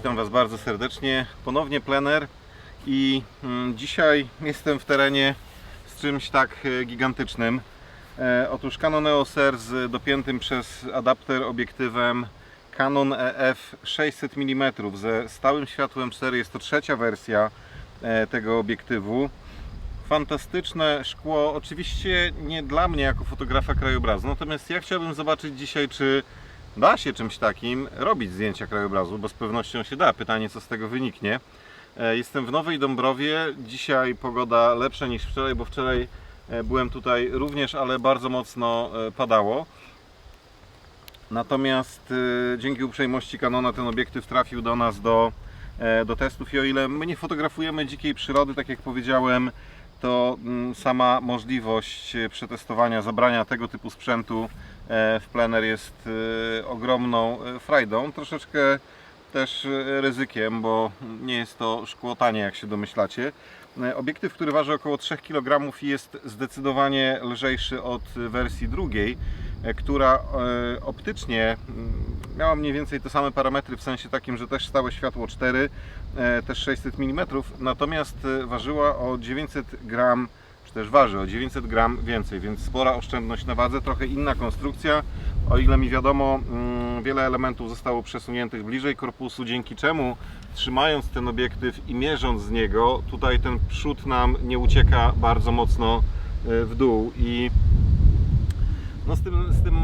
Witam Was bardzo serdecznie. Ponownie plener i mm, dzisiaj jestem w terenie z czymś tak e, gigantycznym. E, otóż Canon EOS R z dopiętym przez adapter obiektywem Canon EF 600 mm ze stałym światłem 4. Jest to trzecia wersja e, tego obiektywu. Fantastyczne szkło, oczywiście nie dla mnie jako fotografa krajobrazu, natomiast ja chciałbym zobaczyć dzisiaj, czy da się czymś takim robić zdjęcia krajobrazu, bo z pewnością się da. Pytanie, co z tego wyniknie. E, Jestem w Nowej Dąbrowie. Dzisiaj pogoda lepsza niż wczoraj, bo wczoraj e, byłem tutaj również, ale bardzo mocno e, padało. Natomiast dzięki uprzejmości Canona ten obiektyw trafił do nas do, do testów i o ile my nie fotografujemy dzikiej przyrody, tak jak powiedziałem, to mm, sama możliwość przetestowania, zabrania tego typu sprzętu w plener jest e, ogromną e, frajdą. Troszeczkę też e, ryzykiem, bo nie jest to szkło tanie, jak się domyślacie. E, Obiektyw, który waży około 3 kg jest zdecydowanie lżejszy od wersji drugiej, e, która e, optycznie mm, miała mniej więcej te same parametry, w sensie takim, że też stałe światło 4, e, też 600 mm, natomiast e, ważyła o 900 gram czy też waży o 900 gram więcej, więc spora oszczędność na wadze, trochę inna konstrukcja. O ile mi wiadomo, mm, wiele elementów zostało przesuniętych bliżej korpusu, dzięki czemu trzymając ten obiektyw i mierząc z niego, tutaj ten przód nam nie ucieka bardzo mocno e, w dół i no z tym, z tym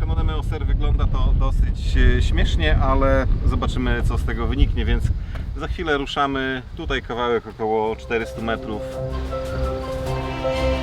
Canonem EOS R wygląda to dosyć e, śmiesznie, ale zobaczymy co z tego wyniknie, więc za chwilę ruszamy tutaj kawałek około 400 metrów No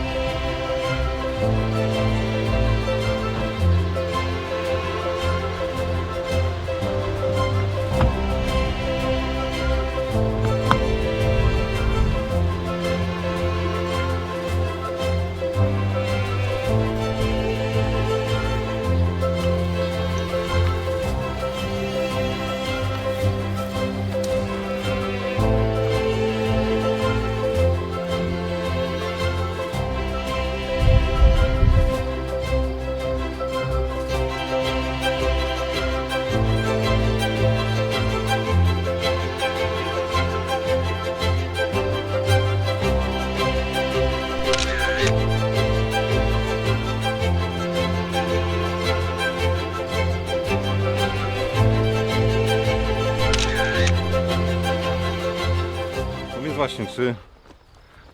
właśnie, czy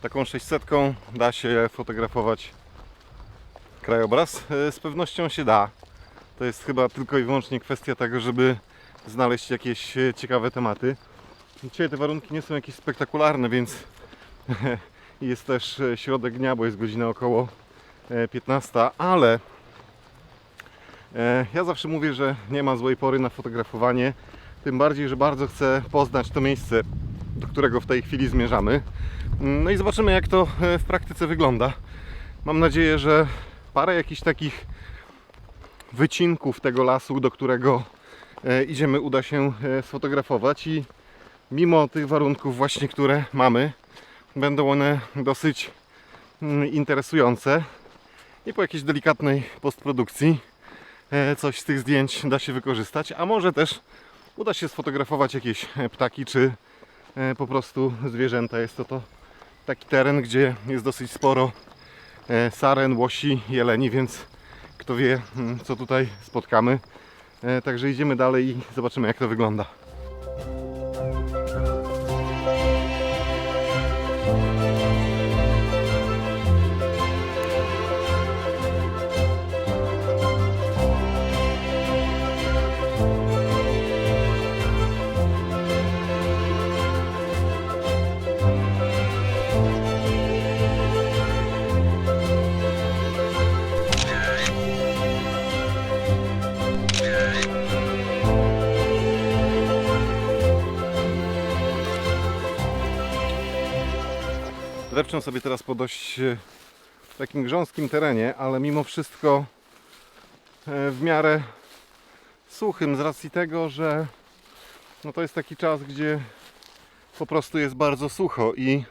taką 600 da się fotografować krajobraz? E, Z pewnością się da. To jest chyba tylko i wyłącznie kwestia tego, żeby znaleźć jakieś e, ciekawe tematy. Dzisiaj te warunki nie są jakieś spektakularne, więc jest też e, środek dnia, bo jest godzina około e, 15, ale ja zawsze mówię, że nie ma złej pory na fotografowanie. Tym bardziej, że bardzo chcę poznać to miejsce, do którego w tej chwili zmierzamy. No i zobaczymy, jak to e, w praktyce wygląda. Mam nadzieję, że parę jakichś takich wycinków tego lasu, do którego e, idziemy, uda się e, sfotografować i mimo tych warunków właśnie, które mamy, będą one dosyć mm, interesujące i po jakiejś delikatnej postprodukcji coś z tych zdjęć da się wykorzystać, a może też uda się sfotografować jakieś ptaki czy po prostu zwierzęta. Jest to, to taki teren, gdzie jest dosyć sporo e, saren, łosi, jeleni, więc kto wie mm, co tutaj spotkamy. E, Także idziemy dalej i zobaczymy jak to wygląda. Drepczę sobie teraz po dość e, takim grząskim terenie, ale mimo wszystko e, w miarę suchym z racji tego, że no to jest taki czas, gdzie po prostu jest bardzo sucho i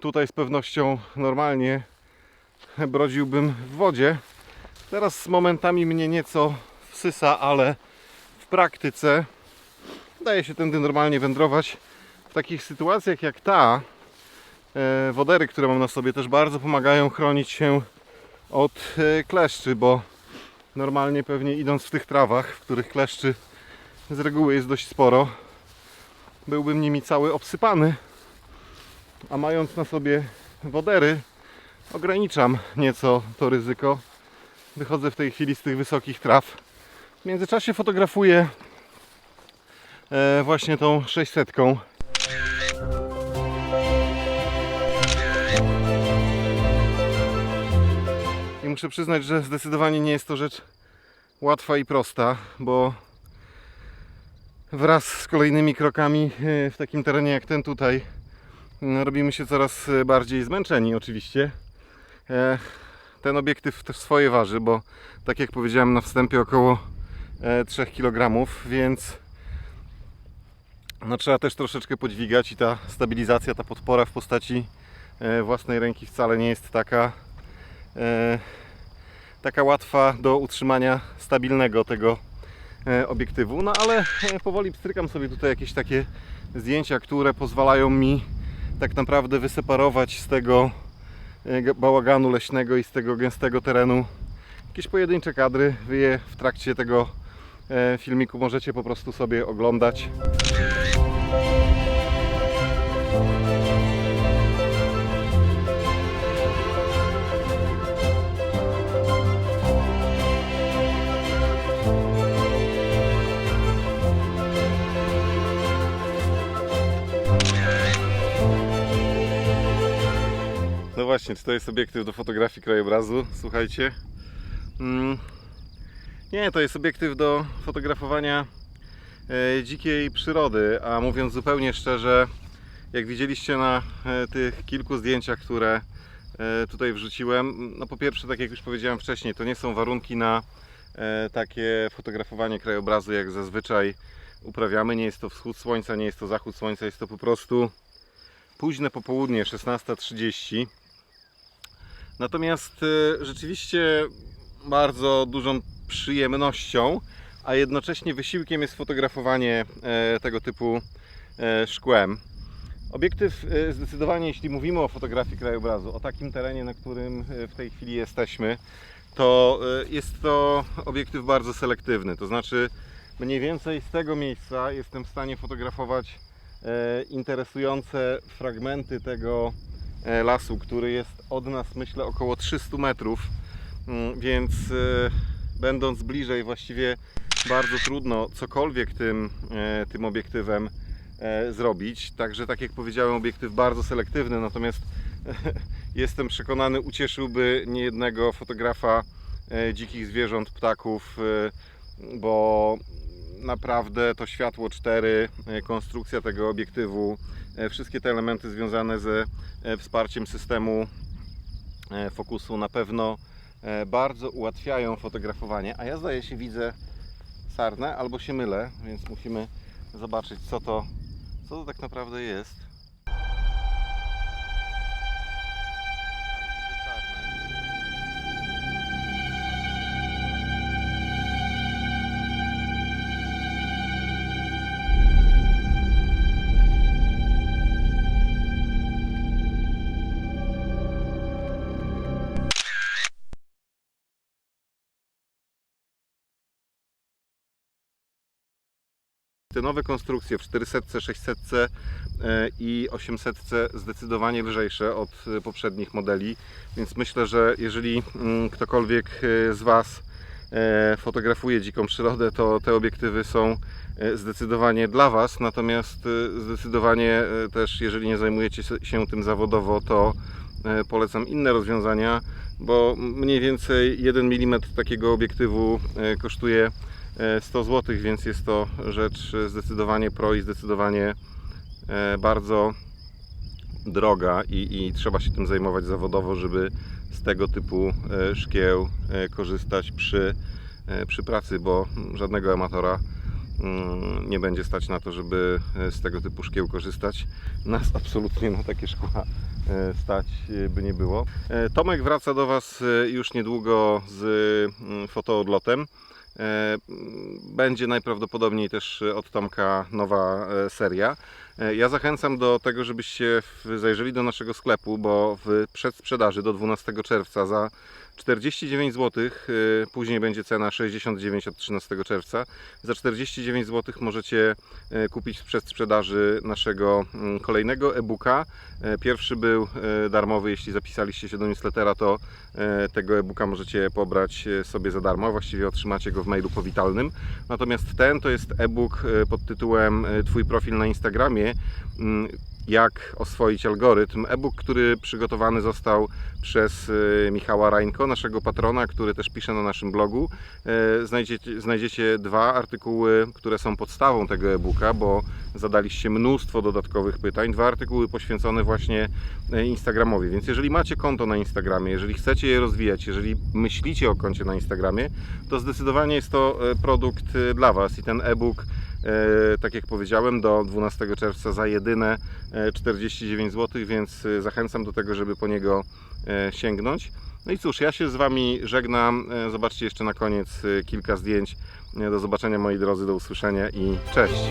tutaj z pewnością normalnie brodziłbym w wodzie. Teraz momentami mnie nieco wsysa, ale w praktyce daje się tędy normalnie wędrować. W takich sytuacjach jak ta, wodery, które mam na sobie, też bardzo pomagają chronić się od e, kleszczy, bo normalnie pewnie idąc w tych trawach, w których kleszczy z reguły jest dość sporo, byłbym nimi cały obsypany. A mając na sobie wodery, ograniczam nieco to ryzyko. Wychodzę w tej chwili z tych wysokich traw. W międzyczasie fotografuję e, właśnie tą 600. I muszę przyznać, że zdecydowanie nie jest to rzecz łatwa i prosta, bo wraz z kolejnymi krokami e, w takim terenie jak ten tutaj no, robimy się coraz e, bardziej zmęczeni oczywiście. E, Ten obiektyw też swoje waży, bo tak jak powiedziałem na wstępie około e, 3 kg, więc no, trzeba też troszeczkę podźwigać i ta stabilizacja, ta podpora w postaci własnej ręki wcale nie jest taka taka łatwa do utrzymania stabilnego tego e, obiektywu. No ale e, powoli pstrykam sobie tutaj jakieś takie zdjęcia, które pozwalają mi tak naprawdę wyseparować z tego e, bałaganu leśnego i z tego gęstego terenu jakieś pojedyncze kadry. Wy je w trakcie tego e, filmiku możecie po prostu sobie oglądać. Właśnie, czy to jest obiektyw do fotografii krajobrazu? Słuchajcie. Mm. Nie, to jest obiektyw do fotografowania e, dzikiej przyrody, a mówiąc zupełnie szczerze, jak widzieliście na e, tych kilku zdjęciach, które e, tutaj wrzuciłem, no po pierwsze, tak jak już powiedziałem wcześniej, to nie są warunki na takie fotografowanie krajobrazu, jak zazwyczaj uprawiamy. Nie jest to wschód słońca, nie jest to zachód słońca, jest to po prostu późne popołudnie, 16.30. Natomiast e, rzeczywiście bardzo dużą przyjemnością, a jednocześnie wysiłkiem jest fotografowanie e, tego typu e, szkłem. Obiektyw e, zdecydowanie, jeśli mówimy o fotografii krajobrazu, o takim terenie, na którym w tej chwili jesteśmy, to jest to obiektyw bardzo selektywny. To znaczy, mniej więcej z tego miejsca jestem w stanie fotografować interesujące fragmenty tego lasu, który jest od nas myślę około 300 metrów, Mm, więc e, będąc bliżej właściwie bardzo trudno cokolwiek tym, e, tym obiektywem e, zrobić. Także tak jak powiedziałem, obiektyw bardzo selektywny, natomiast jestem przekonany ucieszyłby niejednego fotografa e, dzikich zwierząt, ptaków, e, bo naprawdę to światło 4, e, konstrukcja tego obiektywu, e, wszystkie te elementy związane ze e, wsparciem systemu fokusu na pewno bardzo ułatwiają fotografowanie, a ja zdaje się widzę sarnę albo się mylę, więc musimy zobaczyć co to, co to tak naprawdę jest. Te nowe konstrukcje w 400, 600 e, i 800 zdecydowanie lżejsze od e, poprzednich modeli, więc myślę, że jeżeli mm, ktokolwiek e, z Was fotografuje dziką przyrodę, to te obiektywy są zdecydowanie dla Was, natomiast zdecydowanie też jeżeli nie zajmujecie się tym zawodowo, to polecam inne rozwiązania, bo mniej więcej 1 mm takiego obiektywu kosztuje 100 zł, więc jest to rzecz e, zdecydowanie pro i zdecydowanie e, bardzo droga i, i trzeba się tym zajmować zawodowo, żeby z tego typu e, szkieł e, korzystać przy, e, przy pracy, bo żadnego amatora mm, nie będzie stać na to, żeby e, z tego typu szkieł korzystać. Nas absolutnie na takie szkła e, stać e, by nie było. E, Tomek wraca do Was e, już niedługo z mm, fotoodlotem. E, Będzie najprawdopodobniej też e, od Tomka nowa e, seria. Ja zachęcam do tego, żebyście zajrzeli do naszego sklepu, bo w przedsprzedaży do 12 czerwca za 49 zł, później będzie cena 69 od 13 czerwca. Za 49 zł możecie e, kupić w przedsprzedaży naszego mm, kolejnego e-booka. E, Pierwszy był darmowy, jeśli zapisaliście się do newslettera, to tego e-booka możecie pobrać sobie za darmo, właściwie otrzymacie go w mailu powitalnym. Natomiast ten to jest e-book pod tytułem Twój profil na Instagramie. Mm, Jak oswoić algorytm. E-book, który przygotowany został przez Michała Rańko, naszego patrona, który też pisze na naszym blogu. E, Znajdziecie, znajdziecie dwa artykuły, które są podstawą tego e-booka, bo zadaliście mnóstwo dodatkowych pytań. Dwa artykuły poświęcone właśnie e, Instagramowi. Więc jeżeli macie konto na Instagramie, jeżeli chcecie je rozwijać, jeżeli myślicie o koncie na Instagramie, to zdecydowanie jest to e, produkt dla Was i ten e-book, tak jak powiedziałem, do 12 czerwca za jedyne e, 49 zł, więc zachęcam do tego, żeby po niego sięgnąć. No i cóż, ja się z Wami żegnam. E, Zobaczcie jeszcze na koniec e, kilka zdjęć. E, Do zobaczenia moi drodzy, do usłyszenia i cześć!